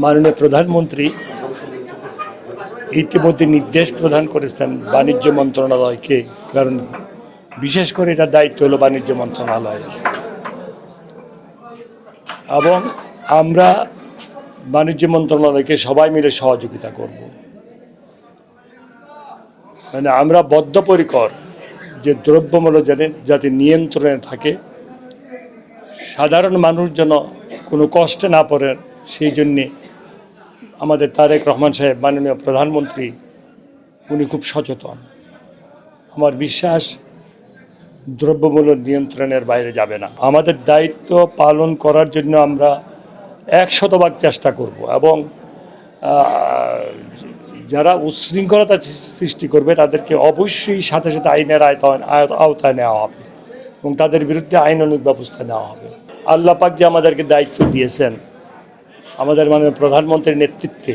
মাননীয় প্রধানমন্ত্রী ইতিমধ্যে নির্দেশ প্রদান করেছেন বাণিজ্য মন্ত্রণালয়কে, কারণ বিশেষ করে এটা দায়িত্ব হলো বাণিজ্য মন্ত্রণালয়ের। এবং আমরা বাণিজ্য মন্ত্রণালয়কে সবাই মিলে সহযোগিতা করব। মানে আমরা বদ্ধপরিকর যে দ্রব্যমূল্য যাতে যাতে নিয়ন্ত্রণে থাকে, সাধারণ মানুষ যেন কোনো কষ্টে না পড়ে সেই জন্যে আমাদের তারেক রহমান সাহেব, মাননীয় প্রধানমন্ত্রী, উনি খুব সচেতন। আমার বিশ্বাস, দ্রব্যমূল্য নিয়ন্ত্রণের বাইরে যাবে না। আমাদের দায়িত্ব পালন করার জন্য আমরা এক শতভাগ চেষ্টা করব এবং যারা উচ্ছৃঙ্খলতা সৃষ্টি করবে, তাদেরকে অবশ্যই সাথে সাথে আইনের আয়ত- আওতায় নেওয়া হবে এবং তাদের বিরুদ্ধে আইনানুগ ব্যবস্থা নেওয়া হবে। আল্লাহ পাক যে আমাদেরকে দায়িত্ব দিয়েছেন আমাদের মানে প্রধানমন্ত্রীর নেতৃত্বে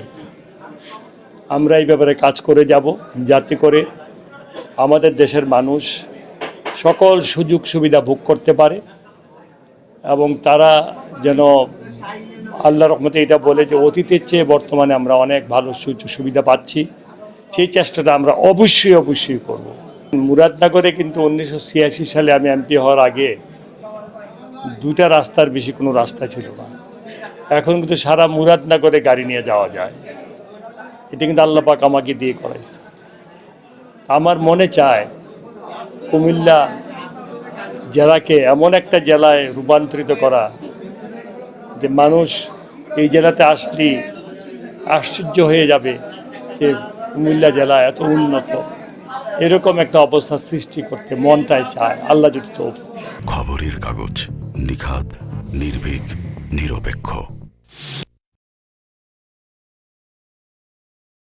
আমরা এই ব্যাপারে কাজ করে যাব, যাতে করে আমাদের দেশের মানুষ সকল সুযোগ সুবিধা ভোগ করতে পারে এবং তারা যেন আল্লাহ রহমতে এটা বলে যে অতীতের চেয়ে বর্তমানে আমরা অনেক ভালো সুযোগ সুবিধা পাচ্ছি। সেই চেষ্টাটা আমরা অবশ্যই অবশ্যই করব। মুরাদনগরে কিন্তু উনিশশো ছিয়াশি সালে আমি এমপি হওয়ার আগে দুটা রাস্তার বেশি কোনো রাস্তা ছিল না। এখন কিন্তু সারা মুরাদ না করে গাড়ি নিয়ে যাওয়া যায়। এটা কিন্তু আল্লাহ পাক আমাকে দিয়ে করাইছে। আমার মনে চায়, কুমিল্লা জেলাকে এমন একটা জেলায় রূপান্তরিত করা যে মানুষ এই জেলাতে আসলেই আশ্চর্য হয়ে যাবে যে কুমিল্লা জেলা এত উন্নত। এরকম একটা অবস্থা সৃষ্টি করতে মনটাই চায়। আল্লাহ যদি তো খবরের কাগজ নিখাত নির্ভীক নিরপেক্ষ।